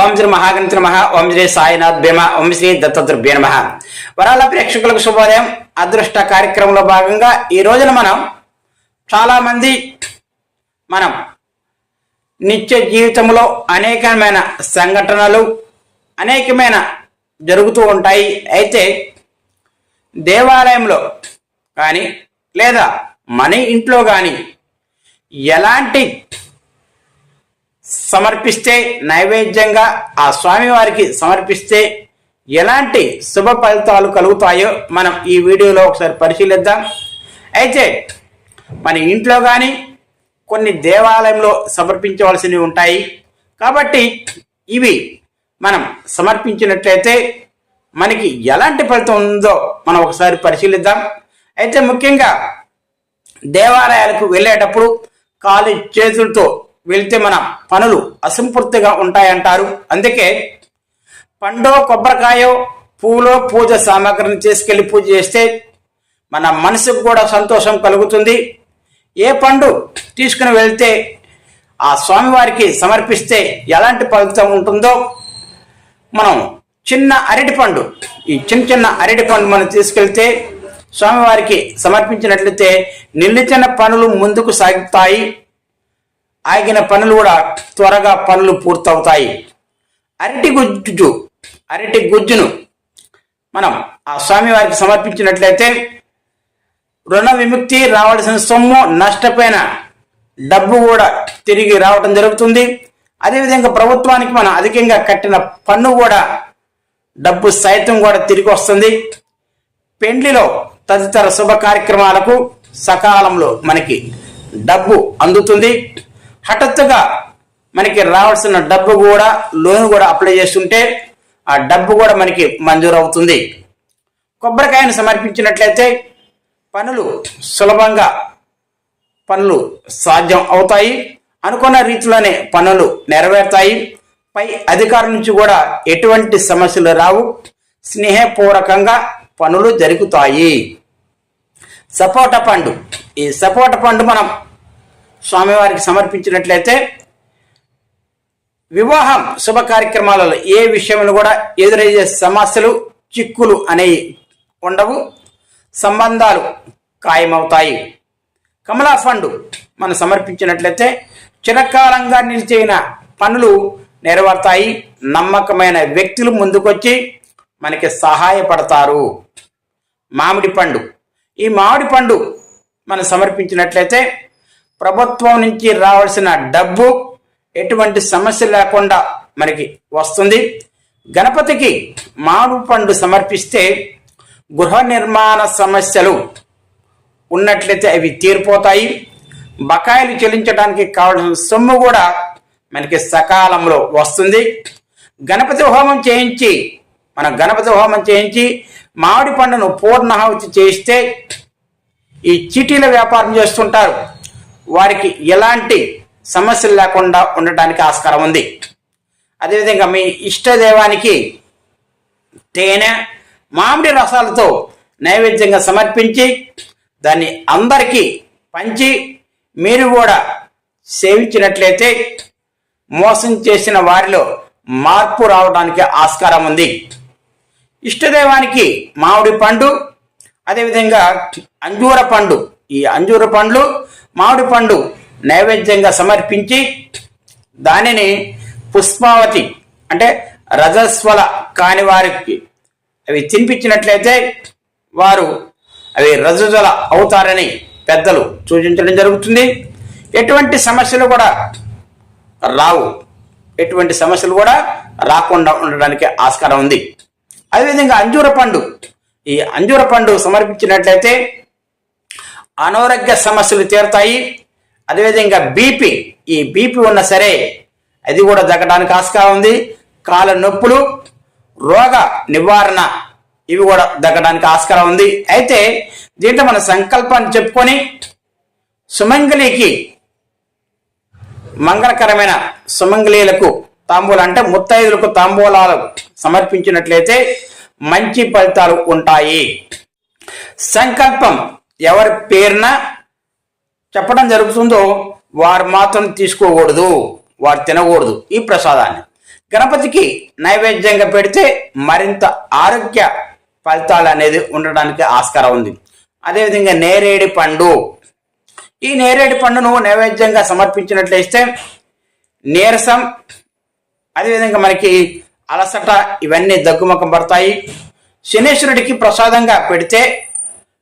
ఓం శ్రీ మహాగణిత నమ ఓం శ్రీ సాయినాథ్ భీమ ఓం శ్రీ దత్తద్రభ్య నమ. వరాల ప్రేక్షకులకు శుభోదయం. అదృష్ట కార్యక్రమంలో భాగంగా ఈ రోజున మనం చాలా మంది మనం నిత్య జీవితంలో అనేకమైన సంఘటనలు అనేకమైన జరుగుతూ ఉంటాయి. అయితే దేవాలయంలో కానీ లేదా మన ఇంట్లో కానీ ఎలాంటి సమర్పిస్తే నైవేద్యంగా ఆ స్వామివారికి సమర్పిస్తే ఎలాంటి శుభ ఫలితాలు కలుగుతాయో మనం ఈ వీడియోలో ఒకసారి పరిశీలిద్దాం. అయితే మన ఇంట్లో కానీ కొన్ని దేవాలయంలో సమర్పించవలసినవి ఉంటాయి. కాబట్టి ఇవి మనం సమర్పించినట్లయితే మనకి ఎలాంటి ఫలితం ఉందో మనం ఒకసారి పరిశీలిద్దాం. అయితే ముఖ్యంగా దేవాలయాలకు వెళ్ళేటప్పుడు కాలు చేతులతో వెళ్తే మన పనులు అసంపూర్తిగా ఉంటాయంటారు. అందుకే పండో కొబ్బరికాయో పూలో పూజ సామాగ్రిని తీసుకెళ్ళి పూజ చేస్తే మన మనసుకు కూడా సంతోషం కలుగుతుంది. ఏ పండు తీసుకుని వెళ్తే ఆ స్వామివారికి సమర్పిస్తే ఎలాంటి ఫలితం ఉంటుందో మనం చిన్న అరటి పండు ఈ చిన్న చిన్న అరటి పండు మనం తీసుకెళ్తే స్వామివారికి సమర్పించినట్లయితే నిలిచిన పనులు ముందుకు సాగుతాయి. ఆగిన పనులు కూడా త్వరగా పనులు పూర్తవుతాయి. అరటి గుజ్జు అరటి గుజ్జును మనం ఆ స్వామివారికి సమర్పించినట్లయితే రుణ విముక్తి రావాల్సిన సొమ్ము నష్టపోయిన డబ్బు కూడా తిరిగి రావటం జరుగుతుంది. అదేవిధంగా ప్రభుత్వానికి మనం అధికంగా కట్టిన పన్ను కూడా డబ్బు సైతం కూడా తిరిగి వస్తుంది. పెండ్లిలో తదితర శుభ కార్యక్రమాలకు సకాలంలో మనకి డబ్బు అందుతుంది. హఠాత్తుగా మనకి రావాల్సిన డబ్బు కూడా లోన్ కూడా అప్లై చేస్తుంటే ఆ డబ్బు కూడా మనకి మంజూరు అవుతుంది కొబ్బరికాయను సమర్పించినట్లయితే పనులు సులభంగా పనులు సాధ్యం అవుతాయి. అనుకున్న రీతిలోనే పనులు నెరవేరుతాయి. పై అధికారుల నుంచి కూడా ఎటువంటి సమస్యలు రావు. స్నేహపూర్వకంగా పనులు జరుగుతాయి. సపోటా పండు. ఈ సపోటా పండు మనం స్వామివారికి సమర్పించినట్లయితే వివాహం శుభ కార్యక్రమాలలో ఏ విషయంలో కూడా ఎదురయ్యే సమస్యలు చిక్కులు అనేవి ఉండవు. సంబంధాలు ఖాయమవుతాయి. కమలా ఫండ్ మనం సమర్పించినట్లయితే చిరకాలంగా నిలిచిన పనులు నెరవేరుతాయి. నమ్మకమైన వ్యక్తులు ముందుకొచ్చి మనకి సహాయపడతారు. మామిడి పండు. ఈ మామిడి పండు మనం సమర్పించినట్లయితే ప్రభుత్వం నుంచి రావాల్సిన డబ్బు ఎటువంటి సమస్య లేకుండా మనకి వస్తుంది. గణపతికి మామిడి పండు సమర్పిస్తే గృహ నిర్మాణ సమస్యలు ఉన్నట్లయితే అవి తీరిపోతాయి. బకాయిలు చెల్లించడానికి కావలసిన సొమ్ము కూడా మనకి సకాలంలో వస్తుంది. గణపతి హోమం చేయించి మన గణపతి హోమం చేయించి మామిడి పండును పూర్ణాహుతి చేయిస్తే ఈ చీటీల వ్యాపారం చేస్తుంటారు. వారికి ఎలాంటి సమస్యలు లేకుండా ఉండటానికి ఆస్కారం ఉంది. అదేవిధంగా మీ ఇష్టదేవానికి తేనె మామిడి రసాలతో నైవేద్యంగా సమర్పించి దాన్ని అందరికీ పంచి మీరు కూడా సేవించినట్లయితే మోసం చేసిన వారిలో మార్పు రావడానికి ఆస్కారం ఉంది. ఇష్టదేవానికి మామిడి పండు అదేవిధంగా అంజూర పండు. ఈ అంజూర పండ్లు మామిడి పండు నైవేద్యంగా సమర్పించి దానిని పుష్పావతి అంటే రజస్వల కాని వారికి అవి తినిపించినట్లయితే వారు అవి రజజల అవుతారని పెద్దలు సూచించడం జరుగుతుంది. ఎటువంటి సమస్యలు కూడా రావు. ఎటువంటి సమస్యలు కూడా రాకుండా ఉండడానికి ఆస్కారం ఉంది. అదేవిధంగా అంజూర పండు. ఈ అంజూర పండు సమర్పించినట్లయితే అనారోగ్య సమస్యలు తీరుతాయి. అదేవిధంగా బీపీ ఈ బీపీ ఉన్నా సరే అది కూడా తగ్గడానికి ఆస్కారం ఉంది. కాళ్ళ నొప్పులు రోగ నివారణ ఇవి కూడా దగ్గడానికి ఆస్కారం ఉంది. అయితే దీంట్లో మన సంకల్పాన్ని చెప్పుకొని సుమంగళికి మంగళకరమైన సుమంగళీలకు తాంబూలు అంటే ముత్తైదులకు తాంబూలాలు సమర్పించినట్లయితే మంచి ఫలితాలు ఉంటాయి. సంకల్పం ఎవరి పేరున చెప్పడం జరుగుతుందో వారు మాత్రం తీసుకోకూడదు వారు తినకూడదు ఈ ప్రసాదాన్ని. గణపతికి నైవేద్యంగా పెడితే మరింత ఆరోగ్య ఫలితాలు అనేది ఉండడానికి ఆస్కారం ఉంది. అదేవిధంగా నేరేడి పండు. ఈ నేరేడు పండును నైవేద్యంగా సమర్పించినట్లయితే నీరసం అదేవిధంగా మనకి అలసట ఇవన్నీ దగ్గుముఖం పడతాయి. శనేశ్వరుడికి ప్రసాదంగా పెడితే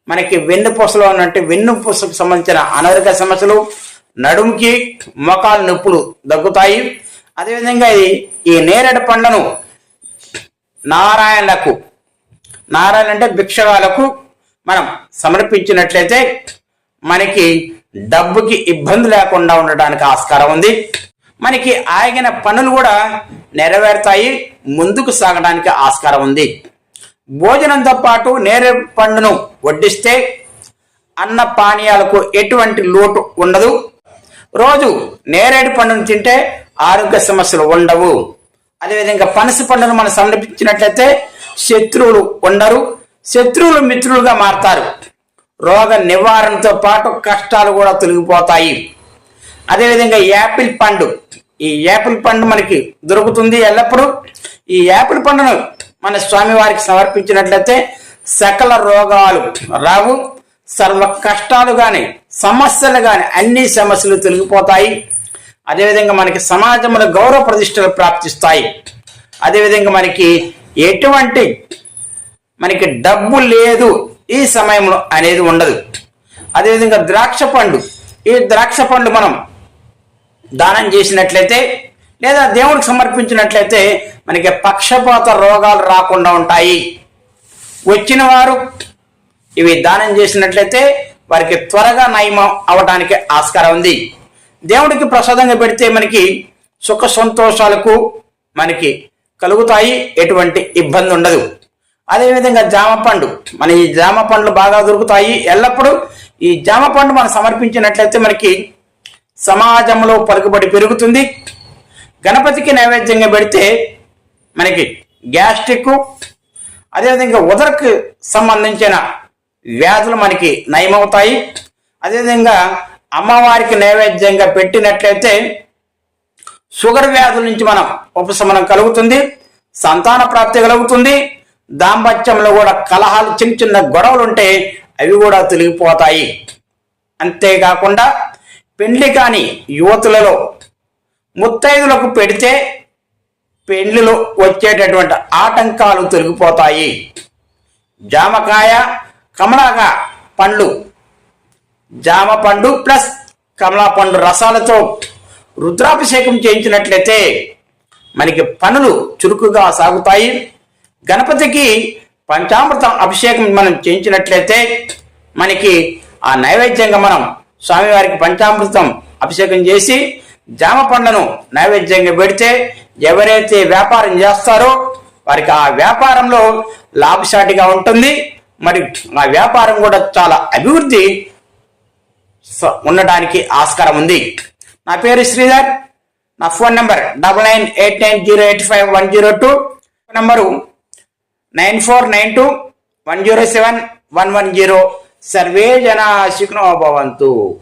మనకి వెన్నుపూసలో ఉన్నట్టు వెన్నుపూసకు సంబంధించిన అనారోగ్య సమస్యలు నడుముకి మోకాలు నొప్పులు దగ్గుతాయి. అదేవిధంగా ఈ నేరేడు పండ్లను నారాయణలకు నారాయణ అంటే భిక్షగాలకు మనం సమర్పించినట్లయితే మనకి డబ్బుకి ఇబ్బంది లేకుండా ఉండడానికి ఆస్కారం ఉంది. మనకి ఆగిన పనులు కూడా నెరవేరుతాయి ముందుకు సాగడానికి ఆస్కారం ఉంది. భోజనంతో పాటు నేరేడు పండును వడ్డిస్తే అన్న పానీయాలకు ఎటువంటి లోటు ఉండదు. రోజు నేరేడు పండును తింటే ఆరోగ్య సమస్యలు ఉండవు. అదేవిధంగా పనస పండును మనం సమర్పించినట్లయితే శత్రువులు ఉండరు. శత్రువులు మిత్రులుగా మారతారు. రోగ నివారణతో పాటు కష్టాలు కూడా తొలగిపోతాయి. అదేవిధంగా యాపిల్ పండు. ఈ యాపిల్ పండు మనకి దొరుకుతుంది ఎల్లప్పుడూ. ఈ యాపిల్ పండును మన స్వామివారికి సమర్పించినట్లయితే సకల రోగాలు రావు. సర్వ కష్టాలు కానీ సమస్యలు కానీ అన్ని సమస్యలు తొలగిపోతాయి. అదేవిధంగా మనకి సమాజంలో గౌరవ ప్రతిష్టలు ప్రాప్తిస్తాయి. అదేవిధంగా మనకి ఎటువంటి మనకి డబ్బు లేదు ఈ సమయంలో అనేది ఉండదు. అదేవిధంగా ద్రాక్ష పండు ఈ ద్రాక్ష పండు మనం దానం చేసినట్లయితే లేదా దేవుడికి సమర్పించినట్లయితే మనకి పక్షపాత రోగాలు రాకుండా ఉంటాయి. వచ్చిన వారు ఇవి దానం చేసినట్లయితే వారికి త్వరగా నయమం అవడానికి ఆస్కారం ఉంది. దేవుడికి ప్రసాదంగా పెడితే మనకి సుఖ సంతోషాలకు మనకి కలుగుతాయి ఎటువంటి ఇబ్బంది ఉండదు. అదేవిధంగా జామ పండు మన ఈ జామ పండ్లు బాగా దొరుకుతాయి. ఎల్లప్పుడూ ఈ జామ పండు మనం సమర్పించినట్లయితే మనకి సమాజంలో పలుకుబడి పెరుగుతుంది. గణపతికి నైవేద్యంగా పెడితే మనకి గ్యాస్ట్రిక్ అదేవిధంగా ఉదరకు సంబంధించిన వ్యాధులు మనకి నయమవుతాయి. అదేవిధంగా అమ్మవారికి నైవేద్యంగా పెట్టినట్లయితే షుగర్ వ్యాధుల నుంచి మనం ఉపశమనం కలుగుతుంది సంతాన ప్రాప్తి కలుగుతుంది. దాంపత్యంలో కూడా కలహాలు చిన్న చిన్న గొడవలు ఉంటే అవి కూడా తొలగిపోతాయి. అంతేకాకుండా పెండ్లి కాని యువతులలో ముత్తైదులకు పెడితే పెండ్లిలో వచ్చేటటువంటి ఆటంకాలు తొలగిపోతాయి. జామకాయ కమలాగా పండ్లు. జామ పండు ప్లస్ కమలా పండు రసాలతో రుద్రాభిషేకం చేయించినట్లయితే మనకి పనులు చురుకుగా సాగుతాయి. గణపతికి పంచామృతం అభిషేకం మనం చేయించినట్లయితే మనకి ఆ నైవేద్యంగా మనం స్వామివారికి పంచామృతం అభిషేకం చేసి జామ పండ్లను నైవేద్యంగా పెడితే ఎవరైతే వ్యాపారం చేస్తారో వారికి ఆ వ్యాపారంలో లాభసాటిగా ఉంటుంది. మరి ఆ వ్యాపారం కూడా చాలా అభివృద్ధి స- ఉండడానికి ఆస్కారం ఉంది. నా పేరు శ్రీధర్. నా phone number double nine eight nine zero eight five one zero two. Number nine four nine two one zero seven one one zero. Survey జనా శిఖనో భవంతు.